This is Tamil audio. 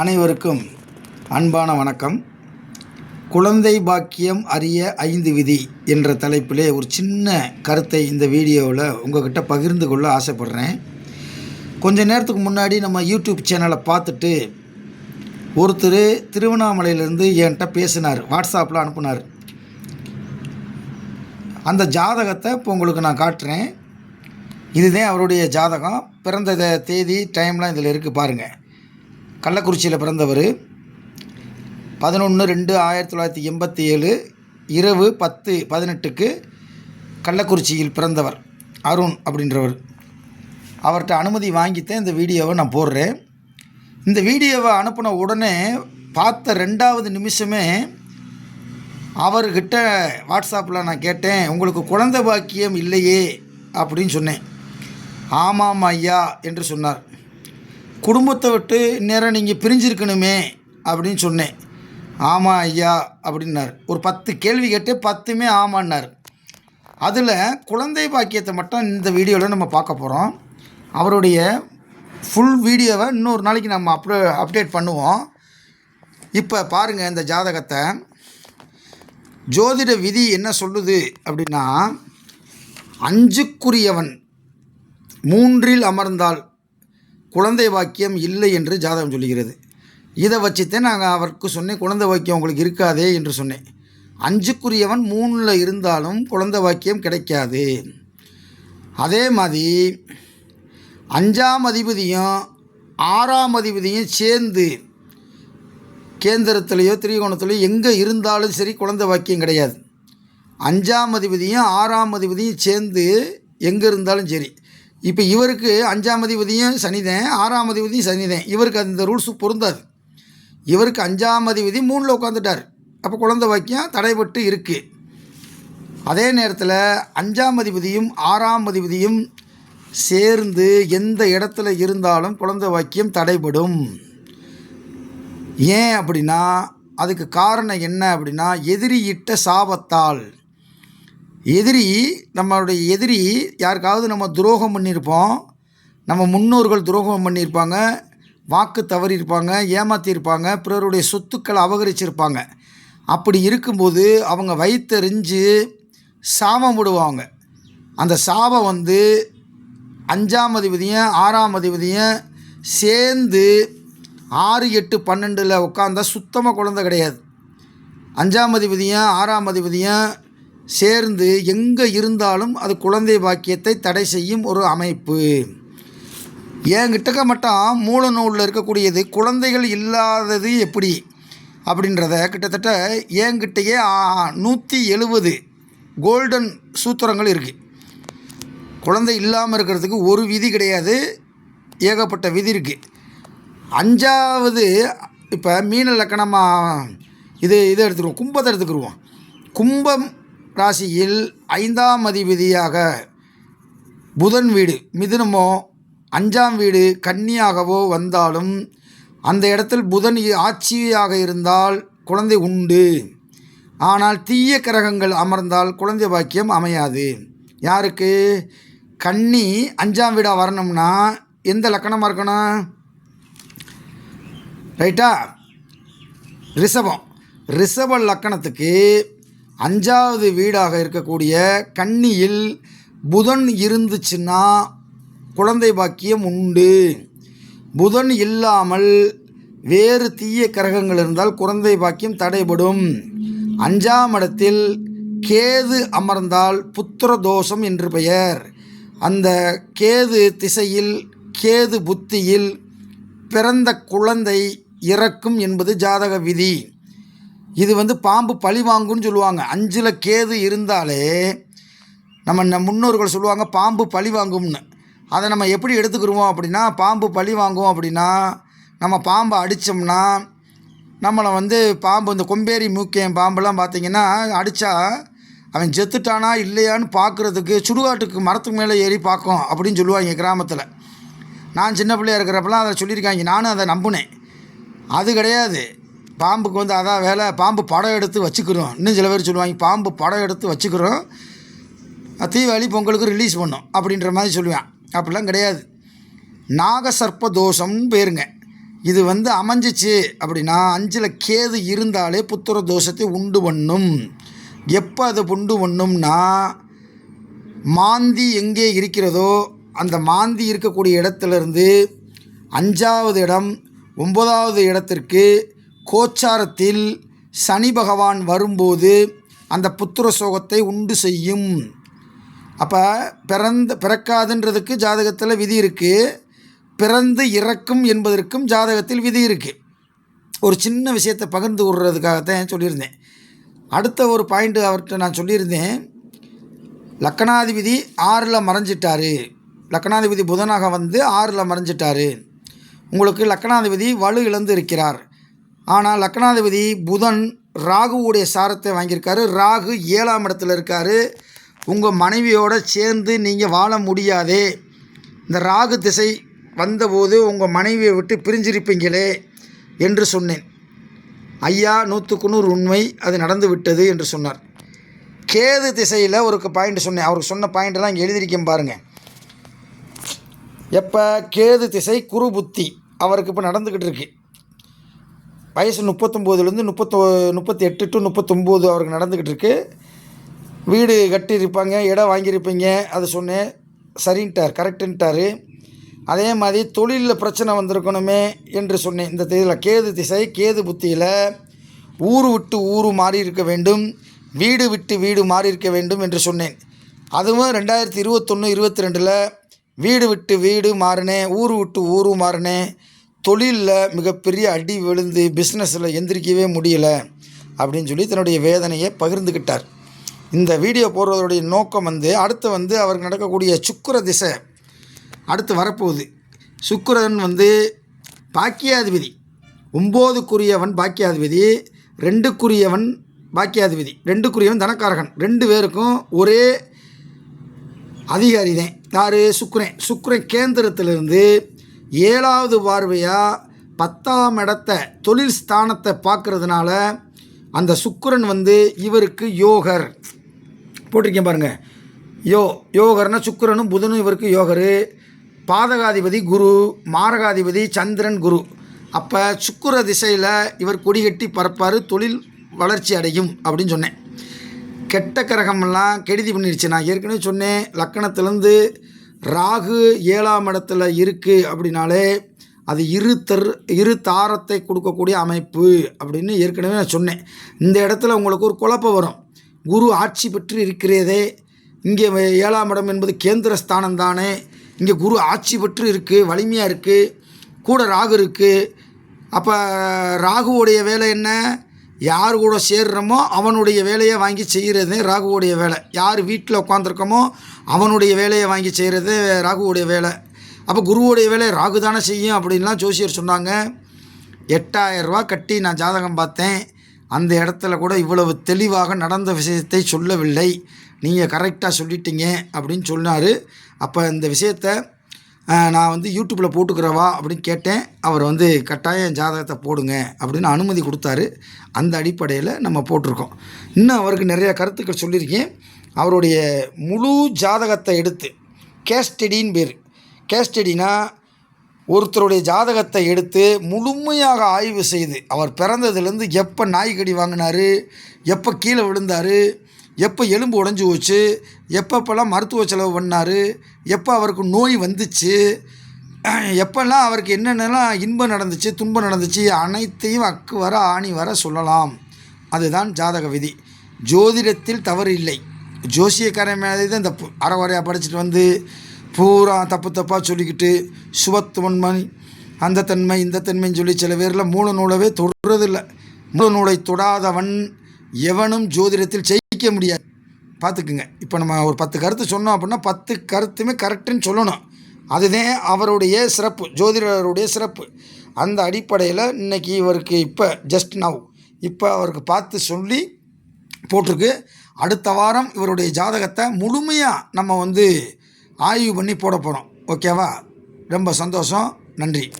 அனைவருக்கும் அன்பான வணக்கம். குழந்தை பாக்கியம் அறிய ஐந்து விதி என்ற தலைப்பிலே ஒரு சின்ன கருத்தை இந்த வீடியோவில் உங்கள்கிட்ட பகிர்ந்து கொள்ள ஆசைப்பட்றேன். கொஞ்ச நேரத்துக்கு முன்னாடி நம்ம யூடியூப் சேனலை பார்த்துட்டு ஒருத்தர் திருவண்ணாமலையிலேருந்து என்கிட்ட பேசினார் வாட்ஸ்அப்பில் அனுப்புனார். அந்த ஜாதகத்தை இப்போ உங்களுக்கு நான் காட்டுறேன். இதுதான் அவருடைய ஜாதகம். பிறந்த தேதி டைம்லாம் இதில் இருக்குது பாருங்கள் கள்ளக்குறிச்சியில் பிறந்தவர். பதினொன்று ரெண்டு ஆயிரத்தி தொள்ளாயிரத்தி எண்பத்தி ஏழு இரவு பத்து பதினெட்டுக்கு கள்ளக்குறிச்சியில் பிறந்தவர். அருண் அப்படின்றவர். அவர்கிட்ட அனுமதி வாங்கித்தான். இந்த வீடியோவை நான் போடுறேன். இந்த வீடியோவை அனுப்பின உடனே பார்த்த ரெண்டாவது நிமிஷமே அவர்கிட்ட வாட்ஸ்அப்பில் நான் கேட்டேன் உங்களுக்கு குழந்தை பாக்கியம் இல்லையே அப்படின்னு சொன்னேன். ஆமாம் ஐயா என்று சொன்னார். குடும்பத்தை விட்டு நேரம் நீங்கள் பிரிஞ்சிருக்கணுமே அப்படின்னு சொன்னேன். ஆமாம் ஐயா அப்படின்னார். ஒரு பத்து கேள்வி கேட்டு பத்துமே ஆமான்னார். அதில் குழந்தை பாக்கியத்தை மட்டும் இந்த வீடியோவில் நம்ம பார்க்க போகிறோம் அவருடைய ஃபுல் வீடியோவை இன்னொரு நாளைக்கு நம்ம அப்டே அப்டேட் பண்ணுவோம். இப்போ பாருங்கள் இந்த ஜாதகத்தை. ஜோதிட விதி என்ன சொல்லுது அப்படின்னா அஞ்சுக்குரியவன் மூன்றில் அமர்ந்தால் குழந்தை வாக்கியம் இல்லை என்று ஜாதகம் சொல்லுகிறது. இதை வச்சுத்தான் நாங்கள் அவருக்கு சொன்னேன் குழந்தை வாக்கியம் உங்களுக்கு இருக்காதே என்று சொன்னேன். அஞ்சுக்குரியவன் மூணில் இருந்தாலும் குழந்தை வாக்கியம் கிடைக்காது. அதே மாதிரி அஞ்சாம் அதிபதியும் ஆறாம் அதிபதியும் சேர்ந்து கேந்திரத்திலேயோ திரிகோணத்திலேயோ எங்கே இருந்தாலும் சரி குழந்தை வாக்கியம் கிடையாது. அஞ்சாம் அதிபதியும் ஆறாம் அதிபதியும் சேர்ந்து எங்கே இருந்தாலும் சரி. இப்போ இவருக்கு அஞ்சாம் அதிபதியும் சனிதேன் ஆறாம் அதிபதியும் சனிதேன். இவருக்கு அந்த ரூல்ஸு பொருந்தாது. இவருக்கு அஞ்சாம் அதிபதி மூணில் உட்காந்துட்டார் அப்போ குழந்தை வாக்கியம் தடைபட்டு இருக்குது அதே நேரத்தில் அஞ்சாம் அதிபதியும் ஆறாம் அதிபதியும் சேர்ந்து எந்த இடத்துல இருந்தாலும் குழந்தை வாக்கியம் தடைபடும். ஏன் அப்படின்னா அதுக்கு காரணம் என்ன அப்படின்னா எதிரி இட்ட சாபத்தால். எதிரி நம்மளுடைய எதிரி யாருக்காவது நம்ம துரோகம் பண்ணியிருப்போம் நம்ம முன்னோர்கள் துரோகம் பண்ணியிருப்பாங்க வாக்கு தவறியிருப்பாங்க ஏமாற்றியிருப்பாங்க பிறருடைய சொத்துக்களை அபகரிச்சிருப்பாங்க. அப்படி இருக்கும்போது அவங்க வயிற்றெறிஞ்சு சாபம் விடுவாங்க அந்த சாபம் வந்து அஞ்சாம் அதிபதியும் ஆறாம் அதிபதியும் சேர்ந்து ஆறு எட்டு பன்னெண்டில் உட்காந்தா சுத்தமாக குழந்தை கிடையாது. அஞ்சாம் அதிபதியும் ஆறாம் அதிபதியும் சேர்ந்து எங்கே இருந்தாலும் அது குழந்தை பாக்கியத்தை தடை செய்யும் ஒரு அமைப்பு. என்கிட்டக்க மட்டும் மூல நூலில் இருக்கக்கூடியது குழந்தைகள் இல்லாதது எப்படி? அப்படின்றத கிட்டத்தட்ட என்கிட்டயே நூற்றி எழுபது கோல்டன் சூத்திரங்கள் இருக்குது குழந்தை இல்லாமல் இருக்கிறதுக்கு ஒரு விதி கிடையாது. ஏகப்பட்ட விதி இருக்குது அஞ்சாவது இப்போ மீன லக்கணமாக இது இதை எடுத்துக்குருவோம் கும்பத்தை எடுத்துக்கிருவோம். கும்பம் ராசியில் ஐந்தாம் அதிபதியாக புதன் வீடு மிதுனமோ அஞ்சாம் வீடு கன்னியாகவோ வந்தாலும் அந்த இடத்தில் புதன் ஆட்சியாக இருந்தால் குழந்தை உண்டு. ஆனால் தீய கிரகங்கள் அமர்ந்தால் குழந்தை பாக்கியம் அமையாது. யாருக்கு? கன்னி அஞ்சாம் வீடாக வரணும்னா எந்த லக்கணமாக இருக்கணும்? ரைட்டா? ரிஷபம். ரிஷப லக்கணத்துக்கு அஞ்சாவது வீடாக இருக்கக்கூடிய கன்னியில் புதன் இருந்துச்சுன்னா குழந்தை பாக்கியம் உண்டு. புதன் இல்லாமல் வேறு தீய கிரகங்கள் இருந்தால் குழந்தை பாக்கியம் தடைபடும். அஞ்சாம் இடத்தில் கேது அமர்ந்தால் புத்திர தோஷம் என்று பெயர். அந்த கேது திசையில் கேது புத்தியில் பிறந்த குழந்தை இறக்கும் என்பது ஜாதக விதி. இது வந்து பாம்பு பழி வாங்குன்னு சொல்லுவாங்க. அஞ்சில் கேது இருந்தாலே நம்ம முன்னோர்கள் சொல்லுவாங்க பாம்பு பழி வாங்கும்னு. அதை நம்ம எப்படி எடுத்துக்கிருவோம் அப்படின்னா பாம்பு பழி வாங்குவோம் அப்படின்னா நம்ம பாம்பை அடித்தோம்னா நம்மளை வந்து பாம்பு இந்த கொம்பேரி மூக்கியம் பாம்பெல்லாம் பார்த்திங்கன்னா அடித்தா அவன் செத்துட்டானா இல்லையான்னு பார்க்குறதுக்கு சுடுகாட்டுக்கு மரத்துக்கு மேலே ஏறி பார்க்கும் அப்படின்னு சொல்லுவாங்க கிராமத்தில். நான் சின்ன பிள்ளையா இருக்கிறப்பெல்லாம் அதை சொல்லியிருக்காங்க. நானும் அதை நம்பினேன். அது கிடையாது. பாம்புக்கு வந்து அதான் வேலை பாம்பு படம் எடுத்து வச்சுக்கிறோம். இன்னும் சில பேர் சொல்லுவாங்க பாம்பு படம் எடுத்து வச்சுக்கிறோம். தீபாவளி பொங்கலுக்கு ரிலீஸ் பண்ணோம் அப்படின்ற மாதிரி சொல்லுவேன். அப்படிலாம் கிடையாது. நாகசர்ப்ப தோஷம் பேருங்க. இது வந்து அமைஞ்சிச்சு அப்படின்னா அஞ்சில் கேது இருந்தாலே புத்திர தோஷத்தை உண்டு பண்ணும். எப்போ அதை உண்டு பண்ணும்னா மாந்தி எங்கே இருக்கிறதோ அந்த மாந்தி இருக்கக்கூடிய இடத்துலேருந்து அஞ்சாவது இடம் ஒம்பதாவது இடத்திற்கு கோச்சாரத்தில் சனி பகவான் வரும்போது அந்த புத்திர சோகத்தை உண்டு செய்யும். அப்போ பிறந்த பிறக்காதுன்றதுக்கு ஜாதகத்தில் விதி இருக்குது பிறந்து இறக்கும் என்பதற்கும் ஜாதகத்தில் விதி இருக்குது ஒரு சின்ன விஷயத்தை பகிர்ந்து விடுறதுக்காகத்தான் சொல்லியிருந்தேன். அடுத்த ஒரு பாயிண்ட் அவர்கிட்ட நான் சொல்லியிருந்தேன். லக்கணாதிபதி ஆறில் மறைஞ்சிட்டாரு. லக்கணாதிபதி புதனாக வந்து ஆறில் மறைஞ்சிட்டாரு. உங்களுக்கு லக்கணாதிபதி வலு இழந்து இருக்கிறார். ஆனால் லக்கணாதிபதி புதன் ராகுவுடைய சாரத்தை வாங்கியிருக்காரு. ராகு ஏழாம் இடத்துல இருக்கார். உங்கள் மனைவியோட சேர்ந்து நீங்கள் வாழ முடியாதே. இந்த ராகு திசை வந்தபோது உங்கள் மனைவியை விட்டு பிரிஞ்சிருப்பீங்களே என்று சொன்னேன். ஐயா நூற்றுக்கு நூறு உண்மை. அது நடந்து விட்டது என்று சொன்னார். கேது திசையில் ஒரு பாயிண்ட் சொன்னேன். அவருக்கு சொன்ன பாயிண்ட்லாம் இங்கே எழுதியிருக்கேன் பாருங்கள் எப்போ? கேது திசை குரு புத்தி. அவருக்கு இப்போ நடந்துக்கிட்டு இருக்கு. வயசு முப்பத்தொம்போதுலேருந்து முப்பத்தோ முப்பத்தி எட்டு டு முப்பத்தொம்போது அவருக்கு நடந்துக்கிட்டு இருக்கு வீடு கட்டியிருப்பாங்க இடம் வாங்கியிருப்பீங்க அது சொன்னேன். சரின்ட்டார் கரெக்டுன்ட்டார். அதே மாதிரி தொழிலில் பிரச்சனை வந்திருக்கணுமே என்று சொன்னேன். இந்த இதில் கேது திசை கேது புத்தியில் ஊர் விட்டு ஊர் மாறி இருக்க வேண்டும் வீடு விட்டு வீடு மாறி இருக்க வேண்டும் என்று சொன்னேன். அதுவும் ரெண்டாயிரத்தி இருபத்தொன்று இருபத்தி ரெண்டில் வீடு விட்டு வீடு மாறினேன் ஊர் விட்டு ஊர் மாறினேன். தொழிலில் மிகப்பெரிய அடி விழுந்து பிஸ்னஸில் எந்திரிக்கவே முடியல அப்படின்னு சொல்லி தன்னுடைய வேதனையை பகிர்ந்துக்கிட்டார் இந்த வீடியோ போடுறதுடைய நோக்கம் வந்து அடுத்து வந்து அவருக்கு நடக்கக்கூடிய சுக்கர திசை அடுத்து வரப்போகுது. சுக்கரன் வந்து பாக்கியாதிபதி. ஒம்போதுக்குரியவன் பாக்கியாதிபதி ரெண்டுக்குரியவன் பாக்கியாதிபதி ரெண்டுக்குரியவன் தனக்காரகன். ரெண்டு பேருக்கும் ஒரே அதிகாரி தான். யார்? சுக்ரன் சுக்ரன் கேந்திரத்திலிருந்து ஏழாவது பார்வையாக பத்தாம் இடத்த தொழில் ஸ்தானத்தை பார்க்குறதுனால அந்த சுக்கிரன் வந்து இவருக்கு யோகர். போட்டிருக்கேன் பாருங்கள் யோ யோகர்னா சுக்கிரனும் புதனும் இவருக்கு யோகரு. பாதகாதிபதி குரு மாரகாதிபதி சந்திரன் குரு. அப்போ சுக்கிர திசையில் இவர் கொடிகட்டி பறப்பார் தொழில் வளர்ச்சி அடையும் அப்படின்னு சொன்னேன். கெட்ட கிரகமெல்லாம் கெடுதி பண்ணிடுச்சு நான் ஏற்கனவே சொன்னேன் லக்கணத்துலேருந்து ராகு ஏழாம் இடத்துல இருக்குது அப்படின்னாலே அது இரு தர் இரு தாரத்தை கொடுக்கக்கூடிய அமைப்பு அப்படின்னு ஏற்கனவே நான் சொன்னேன். இந்த இடத்துல உங்களுக்கு ஒரு குழப்பம் வரும். குரு ஆட்சி பெற்று இருக்கிறதே இங்கே ஏழாம் இடம் என்பது கேந்திர ஸ்தானம் தானே இங்கே குரு ஆட்சி பெற்று இருக்குது வலிமையாக இருக்குது கூட ராகு இருக்குது அப்போ ராகுவுடைய வேலை என்ன? யார் கூட சேர்றோமோ அவனுடைய வேலையை வாங்கி செய்கிறது ராகுவுடைய வேலை. யார் வீட்டில் உட்காந்துருக்கோமோ அவனுடைய வேலையை வாங்கி செய்கிறது ராகுவுடைய வேலை. அப்போ குருவுடைய வேலையை ராகு தானே செய்யும் அப்படின்லாம் ஜோசியர் சொன்னாங்க. எட்டாயிரரூபா கட்டி நான் ஜாதகம் பார்த்தேன். அந்த இடத்துல கூட இவ்வளவு தெளிவாக நடந்த விஷயத்தை சொல்லவில்லை. நீங்கள் கரெக்டாக சொல்லிட்டீங்க அப்படின்னு சொன்னார். அப்போ இந்த விஷயத்தை நான் வந்து யூடியூப்பில் போட்டுக்கிறவா அப்படின்னு கேட்டேன். அவர் வந்து கட்டாயம் ஜாதகத்தை போடுங்க அப்படின்னு அனுமதி கொடுத்தாரு. அந்த அடிப்படையில் நம்ம போட்டிருக்கோம். இன்னும் அவருக்கு நிறைய கருத்துக்கள் சொல்லியிருக்கேன். அவருடைய முழு ஜாதகத்தை எடுத்து கேஸ்டடின்னு பேர். கேஸ்டடினா ஒருத்தருடைய ஜாதகத்தை எடுத்து முழுமையாக ஆய்வு செய்து அவர் பிறந்ததுலேருந்து எப்போ நாய்க்கடி வாங்கினார் எப்போ கீழே விழுந்தார் எப்போ எலும்பு உடஞ்சி போச்சு எப்பப்பெல்லாம் மருத்துவ செலவு பண்ணார் எப்போ அவருக்கு நோய் வந்துச்சு எப்பெல்லாம் அவருக்கு என்னென்னலாம் இன்பம் நடந்துச்சு துன்பம் நடந்துச்சு அனைத்தையும் அக்கு வர ஆணி வர சொல்லலாம். அதுதான் ஜாதக விதி. ஜோதிடத்தில் தவறு இல்லை. ஜோசியக்காரன் மேலே தான் தப்பு அறகுறையாக படிச்சுட்டு வந்து பூரா தப்பு தப்பாக சொல்லிக்கிட்டு சுபத்துவன்மை அந்த தன்மை இந்த தன்மைன்னு சொல்லி சில பேரில் மூல நூலவே தொடுறதில்லை. மூல நூலை தொடாதவன் எவனும் ஜோதிடத்தில் ஜெயிக்க முடியாது. பார்த்துக்குங்க. இப்போ நம்ம ஒரு பத்து கருத்து சொன்னோம் அப்படின்னா பத்து கருத்துமே கரெக்டுன்னு சொல்லணும். அதுதான் அவருடைய சிறப்பு ஜோதிடருடைய சிறப்பு. அந்த அடிப்படையில் இன்றைக்கி இவருக்கு இப்போ ஜஸ்ட் நவ் இப்போ அவருக்கு பார்த்து சொல்லி போட்டிருக்கு. அடுத்த வாரம் இவருடைய ஜாதகத்தை முழுமையாக நம்ம வந்து ஆய்வு பண்ணி போட போகிறோம் ஓகேவா? ரொம்ப சந்தோஷம். நன்றி.